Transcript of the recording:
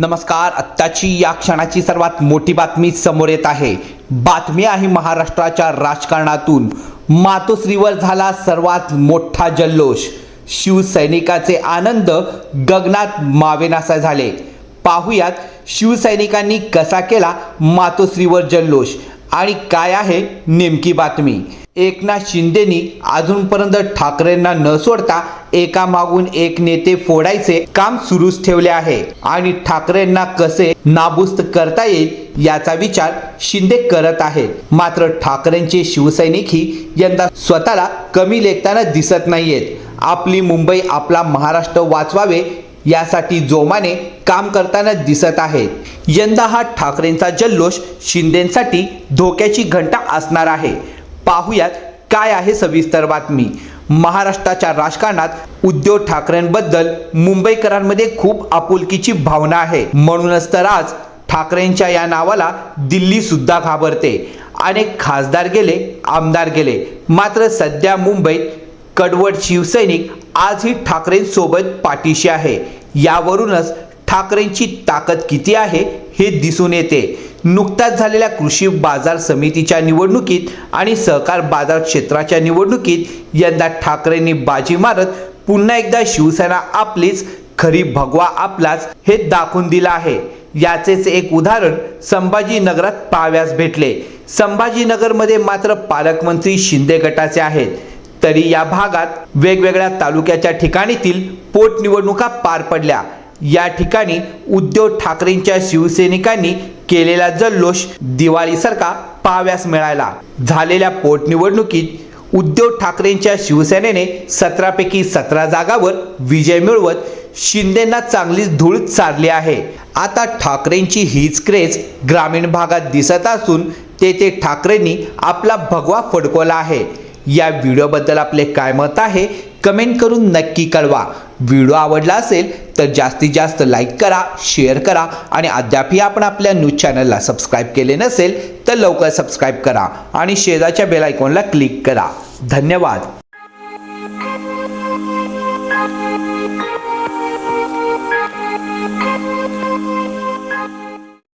नमस्कार. आत्ताची या क्षणाची सर्वात मोठी बातमी समोर येत आहे. बातमी आहे महाराष्ट्राच्या राजकारणातून. मातोश्रीवर झाला सर्वात मोठा जल्लोष. शिवसैनिकाचे आनंद गगनात मावेनासा झाले. पाहुयात शिवसैनिकांनी कसा केला मातोश्रीवर जल्लोष. आणि काय आहे नेमकी बातमी? एकनाथ शिंदेनी अजूनपर्यंत ठाकरेंना न सोडता एका मागून एक नेते फोडायचे काम सुरूच ठेवले आहे. आणि ठाकरेंना कसे नाबुस्त करता येईल याचा विचार शिंदे करत आहेत मात्र ठाकरेंचे शिवसैनिकही यंदा स्वतःला कमी लेखताना दिसत नाहीयेत. आपली मुंबई आपला महाराष्ट्र वाचवावे यासाठी जोमाने काम करताना दिसत आहेत यंदा हा ठाकरेंचा जल्लोष शिंदेसाठी धोक्याची घंटा असणार आहे. पाहूयात काय आहे सविस्तर बातमी. महाराष्ट्राच्या राजकारणात उद्धव ठाकरेंबद्दल मुंबईकरांमध्ये खूप आपुलकीची भावना आहे. म्हणूनच तर आज ठाकरेंच्या या नावाला दिल्ली सुद्धा घाबरते. अनेक खासदार गेले आमदार गेले. मात्र सध्या मुंबईत कडवट शिवसैनिक आजही ठाकरेंसोबत पाठीशी आहे. यावरूनच ठाकरेंची ताकद किती आहे हे दिसून येते. नुकत्याच झालेल्या कृषी बाजार समितीच्या निवडणुकीत आणि सहकार बाजार क्षेत्राच्या निवडणुकीत यंदा ठाकरेंनी बाजी मारत पुन्हा एकदा शिवसेना आपलीच खरी भगवा आपलाच हे दाखवून दिलं आहे. याचेच एक उदाहरण संभाजीनगरात पाहाव्यास भेटले. संभाजीनगरमध्ये मात्र पालकमंत्री शिंदे गटाचे आहेत. तरी या भागात वेगवेगळ्या तालुक्याच्या ठिकाणीतील पोटनिवडणुका पार पडल्या. या ठिकाणी उद्धव ठाकरेंच्या शिवसैनिकांनी केलेला जल्लोष दिवाळीसारखा पाहाव्यास मिळायला. झालेल्या पोटनिवडणुकीत उद्धव ठाकरेंच्या शिवसेनेने सतरापैकी सतरा जागावर विजय मिळवत शिंदेना चांगलीच धूळ चारली आहे. आता ठाकरेंची हीच क्रेज ग्रामीण भागात दिसत असून तेथे ठाकरेंनी आपला भगवा फडकवला आहे. या व्हिडिओबद्दल आपले काय मत आहे कमेंट करून नक्की कळवा. व्हिडिओ आवडला असेल तर जास्तीत जास्त लाईक करा शेअर करा आणि अद्यापही आपण आपल्या न्यूज चॅनलला सबस्क्राईब केले नसेल तर लवकर सबस्क्राईब करा आणि शेजारच्या बेल आयकॉनला क्लिक करा. धन्यवाद.